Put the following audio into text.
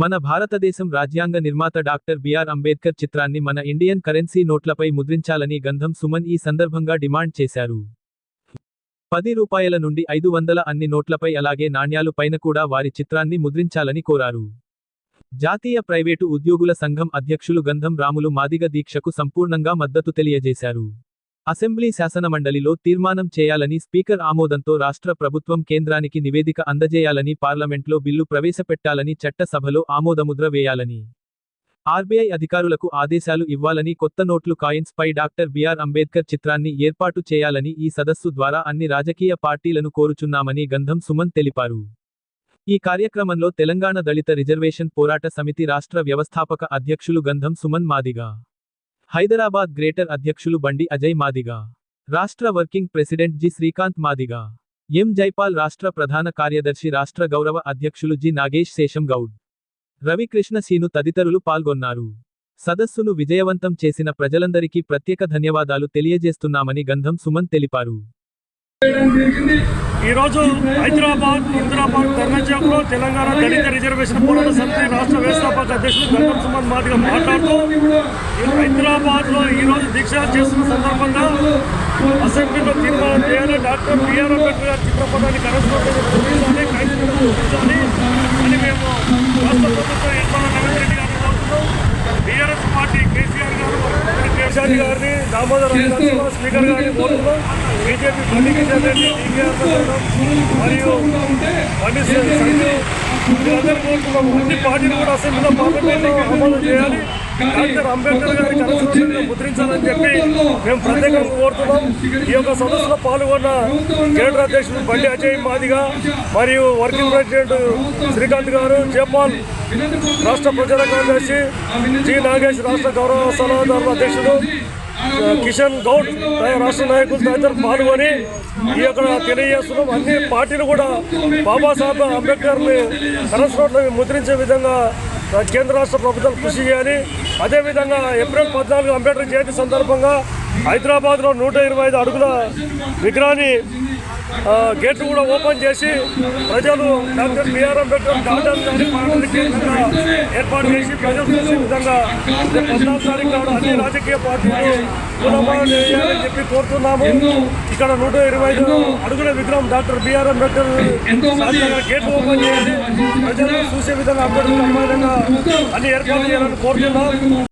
మన భారతదేశం రాజ్యాంగ నిర్మాత డాక్టర్ బిఆర్ అంబేద్కర్ చిత్రాన్ని మన ఇండియన్ కరెన్సీ నోట్లపై ముద్రించాలని గంధం సుమన్ ఈ సందర్భంగా డిమాండ్ చేశారు. పది రూపాయల నుండి ఐదు వందల అన్ని నోట్లపై అలాగే నాణ్యాలు పైన కూడా వారి చిత్రాన్ని ముద్రించాలని కోరారు. జాతీయ ప్రైవేటు ఉద్యోగుల సంఘం అధ్యక్షులు గంధం రాములు మాదిగ దీక్షకు సంపూర్ణంగా మద్దతు తెలియజేశారు. అసెంబ్లీ శాసనమండలిలో తీర్మానం చేయాలని స్పీకర్ ఆమోదంతో రాష్ట్ర ప్రభుత్వం కేంద్రానికి నివేదిక అందజేయాలని పార్లమెంట్లో బిల్లు ప్రవేశపెట్టాలని చట్టసభలో ఆమోదముద్ర వేయాలని ఆర్బీఐ అధికారులకు ఆదేశాలు ఇవ్వాలని కొత్త నోట్లు కాయిన్స్ పై డాక్టర్ బిఆర్ అంబేద్కర్ చిత్రాన్ని ఏర్పాటు చేయాలని ఈ సదస్సు ద్వారా అన్ని రాజకీయ పార్టీలను కోరుచున్నామని గంధం సుమన్ తెలిపారు. ఈ కార్యక్రమంలో తెలంగాణ దళిత రిజర్వేషన్ పోరాట సమితి రాష్ట్ర వ్యవస్థాపక అధ్యక్షులు గంధం సుమన్ మాదిగా హైదరాబాద్ గ్రేటర్ అధ్యక్షులు బండి అజయ్ మాదిగా రాష్ట్ర working president G Srikanth Madiga M Jaipal రాష్ట్ర ప్రధాన కార్యదర్శి రాష్ట్ర గౌరవ అధ్యక్షులు జి నాగేష్ శేషం గౌడ్ రవికృష్ణ సీను తదితరులు పాల్గొన్నారు. సదస్సును విజయవంతం చేసిన ప్రజలందరికీ ప్రత్యేక ధన్యవాదాలు తెలియజేస్తున్నామని గంధం సుమన్ తెలిపారు. ఈరోజు హైదరాబాద్ ఇందిరాబాద్ ధర్నా చౌక్లో తెలంగాణ దళిత రిజర్వేషన్ పోరాట సమితి రాష్ట్ర వ్యవస్థాపక అధ్యక్షుడు గంగం సుమన్ మాదిగా మాట్లాడుతూ ఈ హైదరాబాద్లో ఈరోజు దీక్ష చేస్తున్న సందర్భంగా అసెంబ్లీలో తీర్మానం చేయాలి. డాక్టర్ బిఆర్ అంబేద్కర్ గారి చిత్రపటాన్ని కరస్పాండెంట్ అని మేము రాష్ట్ర ప్రభుత్వం యజమాన రవీంద్ర రెడ్డి గారిని కోరుతున్నాం బీఆర్ఎస్ పార్టీ కేసీఆర్ గారు కేసీఆర్ గారిని దామోదర్ స్పీకర్ గారిని బీజేపీ బండి కిషన్ రెడ్డి డీకేఆర్ ప్రసాదం మరియు బండి అన్ని పార్టీలు కూడా అసెంబ్లీలో పార్లమెంట్లో అమలు చేయాలి. డాక్టర్ అంబేద్కర్ గారి కరస్పాండెంట్గా ముద్రించాలని చెప్పి మేము ప్రత్యేకంగా కోరుతున్నాం. ఈ యొక్క సదస్సులో పాల్గొన్న కేంద్ర అధ్యక్షుడు బండి అజయ్ మాదిగా మరియు వర్కింగ్ ప్రెసిడెంట్ శ్రీకాంత్ గారు జపాల్ రాష్ట్ర ప్రజల కార్యదర్శి జి నాగేష్ రాష్ట్ర గౌరవ సలహాదారుల అధ్యక్షుడు కిషన్ గౌడ్ రాష్ట్ర నాయకులు తదితరులు పాల్గొని ఈ యొక్క తెలియజేస్తున్నాం. అన్ని పార్టీలు కూడా బాబాసాహెబ్ అంబేద్కర్ని కరస్రోడ్లో ముద్రించే విధంగా కేంద్ర రాష్ట్ర ప్రభుత్వాలు కృషి చేయాలి. అదేవిధంగా ఏప్రిల్ పద్నాలుగు అంబేద్కర్ జయంతి సందర్భంగా హైదరాబాద్లో నూట ఇరవై ఐదు అడుగుల విగ్రహాన్ని గేట్లు కూడా ఓపెన్ చేసి ప్రజలు డాక్టర్ బిఆర్ అంబేద్కర్ డాక్టర్ కేంద్రంగా ఏర్పాటు చేసి ప్రజలు చూసే విధంగా పద్నాలుగు తారీఖు నాడు అన్ని రాజకీయ పార్టీలు పునర్మానం చేయాలని చెప్పి కోరుతున్నాము. ఇక్కడ నూట ఇరవై ఐదు అడుగుల విగ్రహం doctor B R Ambedkar gate గేట్లు ఓపెన్ చేసి ప్రజలు చూసే విధంగా అంబేద్కర్ అన్ని ఏర్పాటు చేయాలని కోరుతున్నాం.